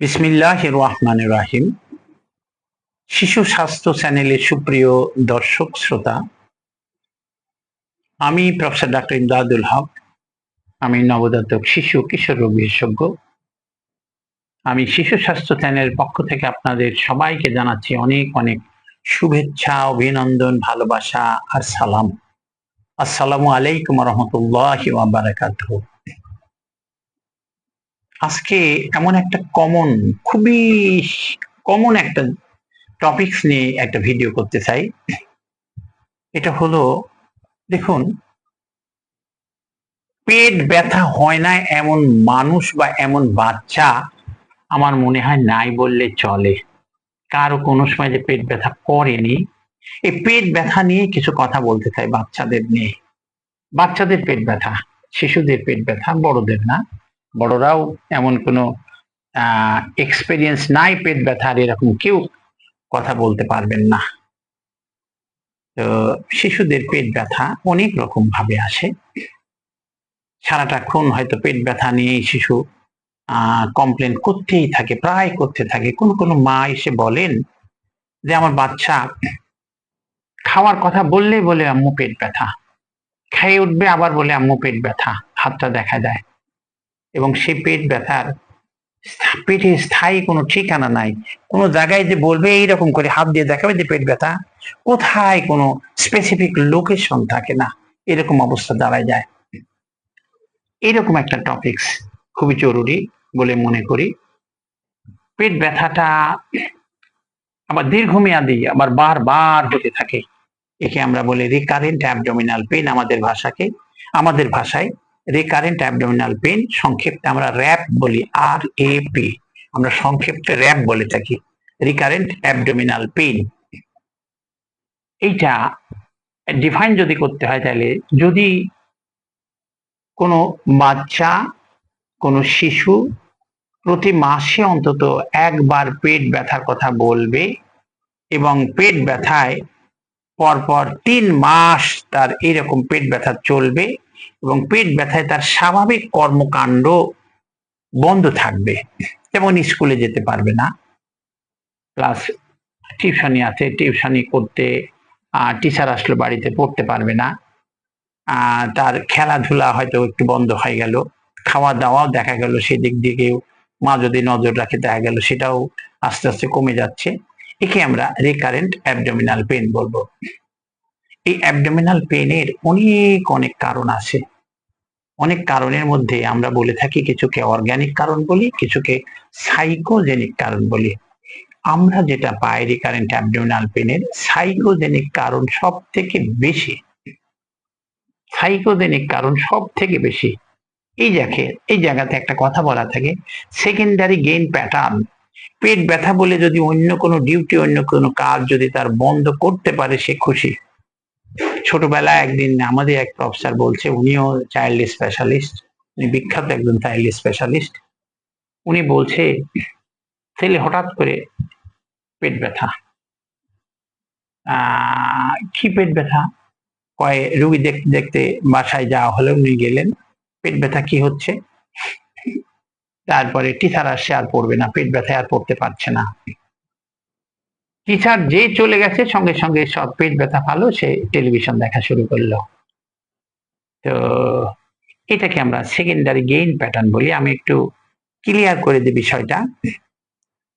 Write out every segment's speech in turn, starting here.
বিসমিল্লাহ রহমান রাহিম। শিশু স্বাস্থ্য চ্যানেলের সুপ্রিয় দর্শক, শ্রোতা, আমি প্রফেসর ডাক্তার ইমদাদুল হক, আমি নবজাতক শিশু কিশোর রোগ বিশেষজ্ঞ। আমি শিশু স্বাস্থ্য চ্যানেলের পক্ষ থেকে আপনাদের সবাইকে জানাচ্ছি অনেক অনেক শুভেচ্ছা, অভিনন্দন, ভালোবাসা আর সালাম। আসসালামু আলাইকুম রহমতুল্লাহ বারাকাতুহ। আজকে এমন একটা কমন খুবই কমন একটা টপিকস নিয়ে একটা ভিডিও করতে চাই। এটা হলো, দেখুন, পেট ব্যথা হয় না এমন মানুষ বা এমন বাচ্চা আমার মনে হয় নাই বললে চলে। কারও কোনো সময় যে পেট ব্যথা করেনি। এই পেট ব্যথা নিয়ে কিছু কথা বলতে চাই বাচ্চাদের নিয়ে। বাচ্চাদের পেট ব্যথা, শিশুদের পেট ব্যথা, বড়দের না। বড়রাও এমন কোনো এক্সপেরিয়েন্স নাই, পেট ব্যথার এরকম কেউ কথা বলতে পারবেন না। তো শিশুদের পেট ব্যথা অনেক রকম ভাবে আসে। সারাটাক্ষণ হয়তো পেট ব্যথা নিয়ে শিশু কমপ্লেন করতেই থাকে, প্রায় করতে থাকে। কোন কোন মা এসে বলেন যে, আমার বাচ্চা খাওয়ার কথা বললেই বলে আম্মু পেট ব্যথা। খেয়ে উঠবে আবার বলে আম্মু পেট ব্যথা। হাতটা দেখা যায়। এবং সেই পেট ব্যথার পেটে স্থায়ী কোনো ঠিকানা নাই। কোনো জায়গায় যে বলবে এইরকম করে হাত দিয়ে দেখাবে যে পেট ব্যথা, কোথায় কোনো স্পেসিফিক লোকেশন থাকে না, এরকম অবস্থা দাঁড়ায় যায়। এরকম একটা টপিকস খুবই জরুরি বলে মনে করি। পেট ব্যথাটা আবার দীর্ঘমেয়াদী, আবার বারবার হতে থাকে। একে আমরা বলি রিকারেন্ট অ্যাবডোমিনাল পেন আমাদের ভাষাকে, আমাদের ভাষায় রিকারেন্ট অ্যাবডোমিনাল পেন সংক্ষেপে আমরা র্যাপ বলি আর এ পি আমরা সংক্ষেপে র্যাপ বলে থাকি রিকারেন্ট অ্যাবডোমিনাল পেন এইটা ডিফাইন যদি করতে হয় তাহলে, যদি কোনো বাচ্চা, কোনো শিশু প্রতি মাসে অন্তত একবার পেট ব্যথার কথা বলবে এবং পেট ব্যথায় পরপর তিন মাস তার এরকম পেট ব্যথা চলবে এবং পেট ব্যথায় তার স্বাভাবিক কর্মকাণ্ড বন্ধ থাকবে। যেমন স্কুলে যেতে পারবে না। প্লাস টিউশনি আছে, টিউশনি করতে টিচার আসলো বাড়িতে পড়তে পারবে না। তার খেলাধুলা হয়তো একটু বন্ধ হয়ে গেল। খাওয়া দাওয়াও দেখা গেল, সেদিক দিকেও মা যদি নজর রাখে, দেখা গেল সেটাও আস্তে আস্তে কমে যাচ্ছে। একে আমরা রিকারেন্ট অ্যাবডোমিনাল পেন বলব। এই অ্যাবডোমিনাল পেনের অনেক অনেক কারণ আছে। অনেক কারণের মধ্যে আমরা বলে থাকি কিছুকে অর্গ্যানিক কারণ বলি, কিছুকে সাইকোজেনিক কারণ বলি। আমরা যেটা পাই রিকারেন্ট অ্যাবডোমিনাল পেনের সাইকোজেনিক কারণ সব থেকে বেশি। সাইকোজেনিক কারণ সব থেকে বেশি। এই দেখে, এই জায়গাতে একটা কথা বলা থাকে সেকেন্ডারি গেইন প্যাটার্ন পেট ব্যথা বলে যদি অন্য কোনো ডিউটি অন্য কোনো কাজ যদি তার বন্ধ করতে পারে সে খুশি। ছোটবেলায় একদিন আমাদের এক প্রফেসর বলছে, উনিও চাইল্ড স্পেশালিস্ট উনি বিখ্যাত একজন চাইল্ড স্পেশালিস্ট উনি বলছে, ছেলে হঠাৎ করে পেট ব্যথা। কি পেট ব্যথা? কয়ে, রুগী দেখতে দেখতে বাসায় যাওয়া হলে উনি গেলেন, পেট ব্যথা কি হচ্ছে? তারপরে টিচার আসছে, আর পড়বে না, পেট ব্যথায় আর পড়তে পারছে না। টিচার যে চলে গেছে, সঙ্গে সঙ্গে সব পেট ব্যথা ভালো, সে টেলিভিশন দেখা শুরু করল। তো এটাকে আমরা সেকেন্ডারি গেইন প্যাটার্ন বলি। আমি একটু ক্লিয়ার করে দিই বিষয়টা।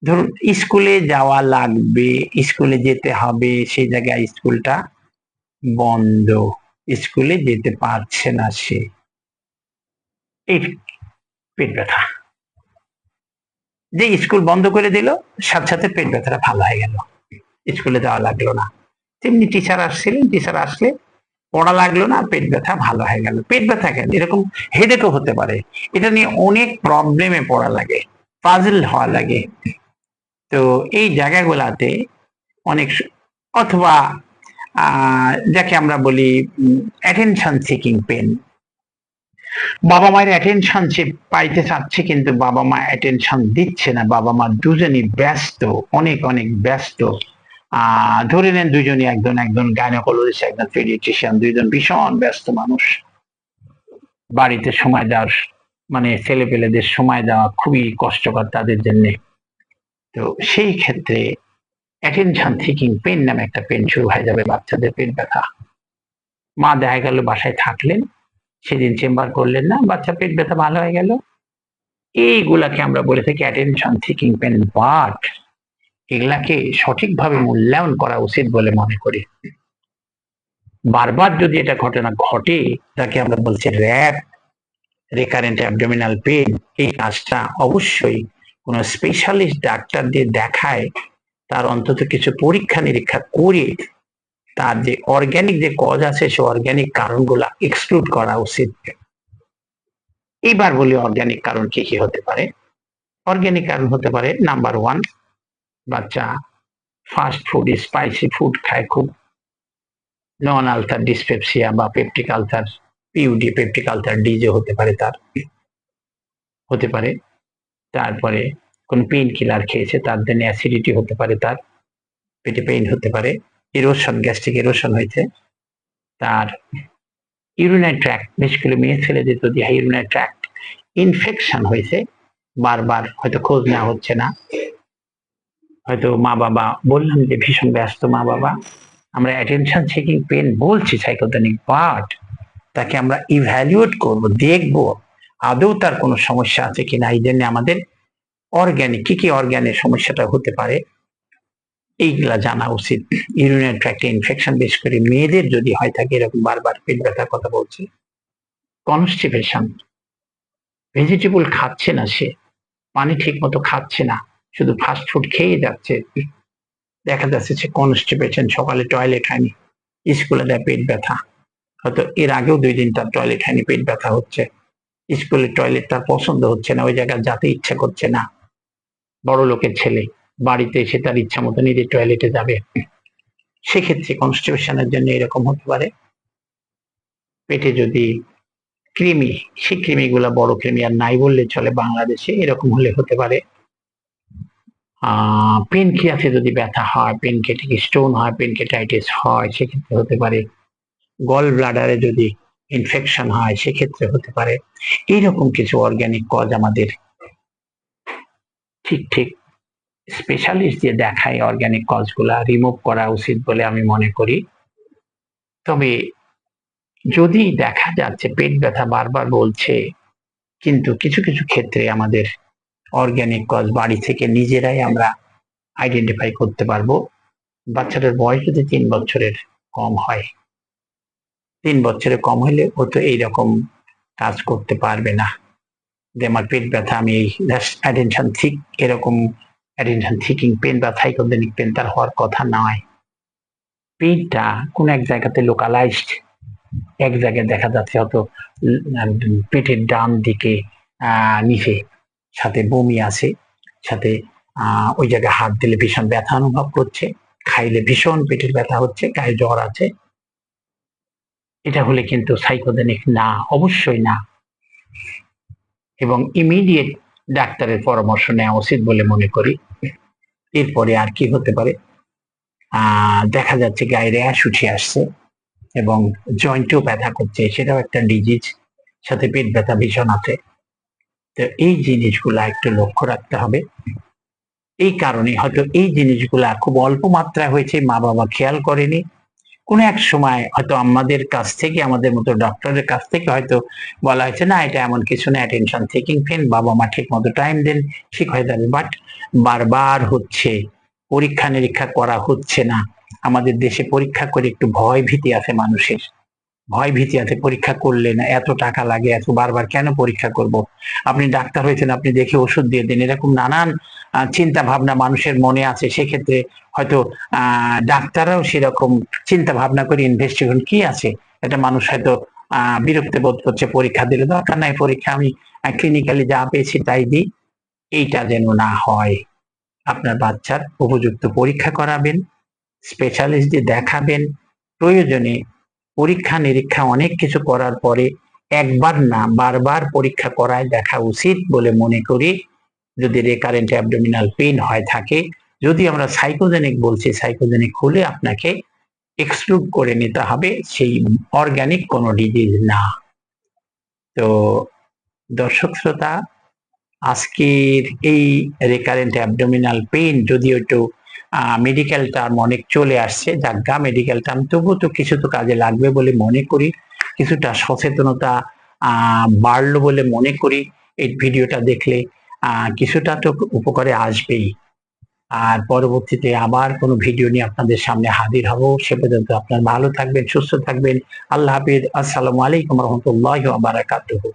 ধরুন, স্কুলে যাওয়া লাগবে, স্কুলে যেতে হবে, সেই জায়গায় স্কুলটা বন্ধ। স্কুলে যেতে পারছে না সে। এই পেট ব্যথা। যে স্কুল বন্ধ করে দিল, সাথে সাথে পেট ব্যথাটা ভালো হয়ে গেল। স্কুলে যাওয়া লাগল না। তেমনি টিচার আসছিলেন টিচার আসলে পড়া লাগল না, পেট ব্যথা ভালো হয়ে গেল। পেট ব্যথা কেন? এরকম হেডেকও হতে পারে। এটা নিয়ে অনেক প্রবলেমে পড়া লাগে পাজল হওয়া লাগে। তো এই জায়গাগুলাতে অনেক অথবা যাকে আমরা বলি অ্যাটেনশন সিকিং পেন বাবা মায়ের অ্যাটেনশন সে পাইতে চাচ্ছে কিন্তু বাবা মা অ্যাটেনশন দিচ্ছে না। বাবা মা দুজনই ব্যস্ত, অনেক অনেক ব্যস্ত। আহ, ধরে নেন দুজনই একজন একজন গাইনোকোলজিস্ট একজন পেডিয়াট্রিশিয়ান দুইজন ভীষণ ব্যস্ত মানুষ। বাড়িতে সময় দেওয়ার মানে ছেলে পেলেদের সময় দেওয়া খুবই কষ্টকর তাদের জন্য। তো সেই ক্ষেত্রে অ্যাটেনশন থিকিং পেন নামে একটা পেন শুরু হয়ে যাবে, বাচ্চাদের পেট ব্যথা। মা দেখা গেল বাসায় থাকলেন, সেদিন চেম্বার করলেন না বাচ্চা পেট ব্যথা ভালো হয়ে গেল। এইগুলাকে আমরা বলে থাকি অ্যাটেনশন থিকিং পেন বাট এগুলাকে সঠিকভাবে মূল্যায়ন করা উচিত বলে মনে করি। বারবার যদি এটা ঘটনা ঘটে তাকে আমরা বলছি র্যাপ রেকারেন্ট অ্যাবডোমিনাল পেন এই কাজটা অবশ্যই কোনো স্পেশালিস্ট ডাক্তার দিয়ে দেখায়, তার অন্তত কিছু পরীক্ষা নিরীক্ষা করে, তার যে অর্গ্যানিক যে কজ আছে, সে অর্গ্যানিক কারণগুলা এক্সক্লুড করা উচিত। এইবার বলি অর্গ্যানিক কারণ কি কি হতে পারে? অর্গ্যানিক কারণ হতে পারে নাম্বার ওয়ান বাচ্চা ফাস্ট ফুড স্পাইসি ফুড খায় খুব। নন আলথার ডিসপেপসিয়া বা peptic ulcer PUD peptic ulcer disease হতে পারে তার। হতে পারে। তারপরে কোন পেইন কিলার খেয়েছে, তার জন্য অ্যাসিডিটি হতে পারে তার। পেটে পেইন হতে পারে। ইরোশন গ্যাস্ট্রিক ইরোশন হয়েছে। তার ইউরিনারি ট্র্যাক্ট বেশ করে মেয়ে ছেলেদের যদি ইউরিনারি ট্র্যাক্ট ইনফেকশন হয়েছে, বারবার হয়তো খোঁজ নেওয়া হচ্ছে না। হয়তো মা বাবা বললাম যে ভীষণ ব্যস্ত মা বাবা। আমরা অ্যাটেনশন চেকিং পেন বলছি সাইকোথেনিক বাট তাকে আমরা ইভ্যালুয়েট করব, দেখব, আদৌ তার কোনো সমস্যা আছে কিনা, এই জন্য আমাদের অর্গ্যানিক কি কি অর্গ্যানের সমস্যাটা হতে পারে, এইগুলা জানা উচিত। ইউরিনারি ট্র্যাক্টে ইনফেকশন বেশ করে মেয়েদের যদি হয় থাকে, এরকম বারবার পেট ব্যথার কথা বলছি কনস্টিপেশন ভেজিটেবল খাচ্ছে না সে, পানি ঠিক মতো খাচ্ছে না। শুধু ফাস্ট ফুড খেয়ে যাচ্ছে। দেখা যাচ্ছে সে কনস্টিপেশন সকালে টয়লেট হয়নি, স্কুলে দেয় পেট ব্যথা। হয়তো এর আগেও দুই দিন তার টয়লেট হয়নি, পেট ব্যথা হচ্ছে। স্কুলের টয়লেট তার পছন্দ হচ্ছে না, ওই জায়গায় যাতে ইচ্ছা করছে না। বড় লোকের ছেলে, বাড়িতে এসে তার ইচ্ছা মতো নিজের টয়লেটে যাবে। সেক্ষেত্রে কনস্টিপেশনের জন্য এরকম হতে পারে। পেটে যদি কৃমি, সেই কৃমিগুলা বড় কৃমি আর নাই বললে চলে, বাংলাদেশে এরকম হলে হতে পারে। পেনক্রিয়াসে যদি ব্যথা হয় পেনকেটিক স্টোন হয় পেনকেটাইটিস হয়, সেক্ষেত্রে হতে পারে গল ব্লাডারে যদি ইনফেকশন হয়, সেক্ষেত্রে হতে পারে। এইরকম কিছু অর্গ্যানিক কজ আমাদের ঠিক ঠিক স্পেশালিস্ট দিয়ে দেখায় অর্গ্যানিক কজগুলা রিমুভ করা উচিত বলে আমি মনে করি। তবে যদি দেখা যাচ্ছে পেট ব্যথা বারবার বলছে, কিন্তু কিছু কিছু ক্ষেত্রে আমাদের অর্গ্যানিক কজ বাড়ি থেকে নিজেরাই আমরা আইডেন্টিফাই করতে পারব। বাচ্চাটার বয়স যদি তিন বছরের কম হয়, তিন বছরে কম হলে ও তো এইরকম কাজ করতে পারবে না। যে আমার পেট ব্যথা, আমি এই অ্যাটেনশন থিক এরকম অ্যাটেনশন থিকিং পেন বা সাইকোজেনিক পেন তার হওয়ার কথা নয়। পেনটা কোন এক জায়গাতে লোকালাইজড এক জায়গায় দেখা যাচ্ছে হয়তো পেটের ডান দিকে নিচে। সাথে বমি আছে, সাথে ওই জায়গায় হাত দিলে ভীষণ ব্যথা অনুভব করছে, খাইলে ভীষণ পেটের ব্যথা হচ্ছে, গায়ে জ্বর আছে। এটা হলে কিন্তু সাইকোজেনিক না, অবশ্যই না। এবং ইমিডিয়েট ডাক্তারের পরামর্শ নেওয়া উচিত বলে মনে করি। এরপরে আর কি হতে পারে? দেখা যাচ্ছে গায়ে র্যাশ উঠে আসছে এবং জয়েন্টেও ব্যথা করছে, সেটাও একটা ডিজিজ সাথে পেট ব্যথা ভীষণ আছে। তো এই জিনিসগুলা একটু লক্ষ্য রাখতে হবে। এই কারণে হয়তো এই জিনিসগুলা খুব অল্প মাত্রায় হয়েছে, মা বাবা খেয়াল করেনি। কোনো এক সময় হয়তো আমাদের কাছ থেকে, আমাদের মতো ডক্টরের কাছ থেকে হয়তো বলা হয়েছে, না, এটা এমন কিছু না অ্যাটেনশন থেকিং ফেন বাবা মা ঠিক মতো টাইম দেন, ঠিক হয়ে যাবে। বাট বারবার হচ্ছে পরীক্ষা নিরীক্ষা করা হচ্ছে না। আমাদের দেশে পরীক্ষা করে একটু ভয় ভীতি আছে মানুষের। ভয় ভীতি আছে, পরীক্ষা করলে না, এত টাকা লাগে, এত বারবার কেন পরীক্ষা করব? আপনি ডাক্তার হয়েছেন, আপনি দেখে ওষুধ দিয়ে দিন। এরকম নানান চিন্তা ভাবনা মানুষের মনে আছে। সেক্ষেত্রে হয়তো আহ ডাক্তাররাও সেরকম চিন্তা ভাবনা করে ইনভেস্টিগেশন কি আছে? এটা মানুষ হয়তো আহ বিরক্তি বোধ করছে, পরীক্ষা দিলে। দরকার নাই পরীক্ষা, আমি ক্লিনিক্যালি যা পেয়েছি তাই দিই। এইটা যেন না হয়। আপনার বাচ্চার উপযুক্ত পরীক্ষা করাবেন স্পেশালিস্ট দেখাবেন। প্রয়োজনে পরীক্ষা নিরীক্ষা অনেক কিছু করার পরে একবার না বারবার পরীক্ষা করায় দেখা উচিত বলে মনে করি। যদি রেকারেন্ট অ্যাবডোমিনাল পেন হয় থাকে, যদি আমরা সাইকোজেনিক বলছি সাইকোজেনিক হলে আপনাকে এক্সক্লুড করে নিতে হবে সেই অর্গানিক কোনো ডিজিজ না। তো দর্শক শ্রোতা, আজকের এই রেকারেন্ট অ্যাবডোমিনাল পেইন যদিও একটু মেডিকেল টার্ম অনেক চলে আসছে। যাজ্ঞা মেডিকেল টার্ম তবুও তো কিছু তো কাজে লাগবে বলে মনে করি। কিছুটা সচেতনতা বাড়লো বলে মনে করি। এই ভিডিওটা দেখলে কিছুটা তো উপকারে আসবেই। আর পরবর্তীতে আবার কোনো ভিডিও নিয়ে আপনাদের সামনে হাজির হব। সে পর্যন্ত আপনার ভালো থাকবেন, সুস্থ থাকবেন। আল্লাহ হাফিজ। আসসালামু আলাইকুম রহমতুল্লাহ বারাকাতুহু।